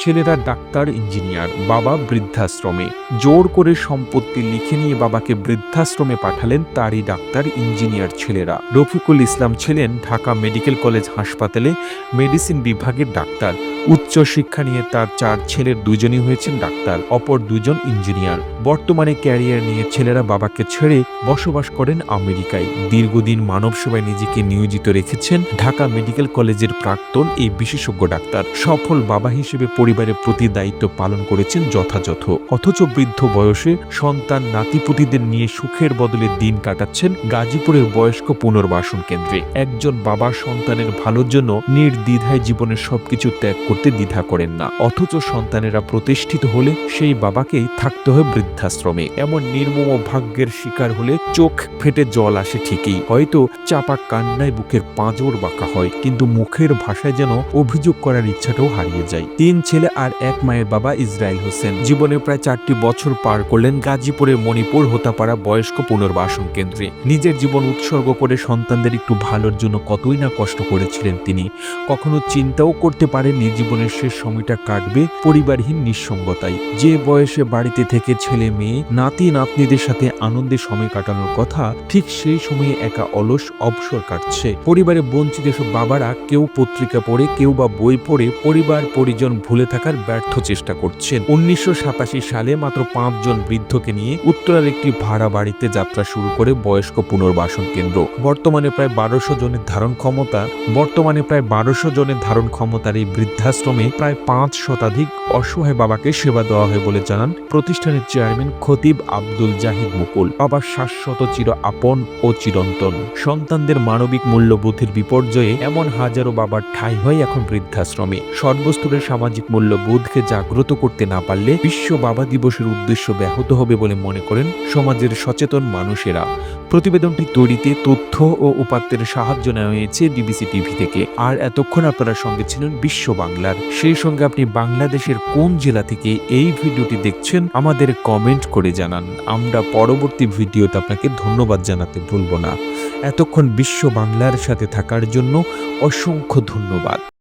ছেলেরা doctor, engineer, বাবা বৃদ্ধাশ্রমে। জোর করে সম্পত্তি লিখে নিয়ে বাবাকে বৃদ্ধাশ্রমে পাঠালেন তারই ডাক্তার, ইঞ্জিনিয়ার ছেলেরা। রফিকুল ইসলাম ছিলেন ঢাকা মেডিকেল কলেজ হাসপাতালে মেডিসিন বিভাগের ডাক্তার। উচ্চ শিক্ষা নিয়ে তার চার ছেলের দুজনই হয়েছেন ডাক্তার, অপর দুজন ইঞ্জিনিয়ার। বর্তমানে ক্যারিয়ার নিয়ে ছেলেরা বাবাকে ছেড়ে বসবাস করেন আমেরিকায়। দীর্ঘদিন মানব সেবায় নিজেকে নিয়োজিত রেখেছেন ঢাকা মেডিকেল কলেজের প্রাক্তন এই বিশেষজ্ঞ ডাক্তার। সফল বাবা হিসেবে পরিবারের প্রতি দায়িত্ব পালন করেছেন যথাযথ। অথচ বৃদ্ধ বয়সে সন্তান নাতিপুতিদের নিয়ে সুখের বদলে দিন কাটাচ্ছেন গাজীপুরের বয়স্ক পুনর্বাসন কেন্দ্রে। একজন বাবা সন্তানের ভালোর জন্য নির্দ্বিধায় জীবনের সবকিছু ত্যাগ করতে দ্বিধা করেন না। অথচ সন্তানেরা প্রতিষ্ঠিত হলে সেই বাবাকেই থাকতে হয় বৃদ্ধাশ্রমে। এমন নির্মম ভাগ্যের শিকার হলে চোখ ফেটে জল আসে ঠিকই। হয়তো চাপা কান্নায় বুকের পাঁজর বাঁকা হয়, কিন্তু মুখের ভাষায় যেন অভিযোগ করার ইচ্ছাটাও হারিয়ে যায়। তিন ছেলে আর এক মায়ের বাবা ইসরায়েল হোসেন। জীবনে প্রায় চারটি বছর পার করলেন গাজীপুরের মণিপুর হোতাপাড়া বয়স্ক পুনর্বাসন কেন্দ্রে। নিজের জীবন উৎসর্গ করে সন্তানদের একটু ভালোর জন্য কতই না কষ্ট করেছিলেন তিনি, কখনো চিন্তাও করতে পারেননি জীবনের শেষ সময়টা কাটবে পরিবারহীন নিঃসঙ্গতায়। যে বয়সে বাড়িতে থেকে ছেলে মেয়ে, নাতি নাতনিদের সাথে আনন্দে সময় কাটানোর কথা, ঠিক সেই সময়ে একা অলস অবসর কাটছে। পরিবারে বঞ্চিত এসব বাবারা কেউ পত্রিকা পড়ে, কেউ বা বই পড়ে, পরিবার, পরিজন ভুলে থাকার ব্যর্থ চেষ্টা করছেন। উনিশশো সাতাশি সালে মাত্র পাঁচজন বৃদ্ধকে নিয়ে উত্তরার একটি ভাড়া বাড়িতে যাত্রা শুরু করে বয়স্ক পুনর্বাসন কেন্দ্র। বর্তমানে প্রায় বারোশো জনের ধারণ ক্ষমতা, বর্তমানে প্রায় বারোশো জনের ধারণ ক্ষমতার এই বৃদ্ধাশ্রমে প্রায় পাঁচ শতাধিক অসহায় বাবাকে সেবা দেওয়া হয় বলে জানান প্রতিষ্ঠানের চেয়ারম্যান খতিব আব্দুল জাহিদ মুকুল। বাবা শাশ্বত চির আপন ও চিরন্তন। সন্তানদের মানবিক মূল্যবোধের বিপর্যয়ে এমন হাজারো বাবার ঠাঁই হয় এখন বৃদ্ধাশ্রমে। সর্বস্তরের সামাজিক মূল্যবোধকে জাগ্রত করতে না পারলে বিশ্ব বাবা দিবসের উদ্দেশ্য ব্যাহত হবে বলে মনে করেন সমাজের সচেতন মানুষেরা। প্রতিবেদনটি তৈরিতে তথ্য ও উপাত্তের সাহায্য নেওয়া হয়েছে বিবিসি টিভি থেকে। আর এতক্ষণ আপনারা সঙ্গে ছিলেন বিশ্ব বাংলার। সেই সঙ্গে আপনি বাংলাদেশের কোন জেলা থেকে এই ভিডিওটি দেখছেন আমাদের কমেন্ট করে জানান। আমরা পরবর্তী ভিডিওতে আপনাকে ধন্যবাদ জানাতে ভুলব না। এতক্ষণ বিশ্ব বাংলার সাথে থাকার জন্য অসংখ্য ধন্যবাদ।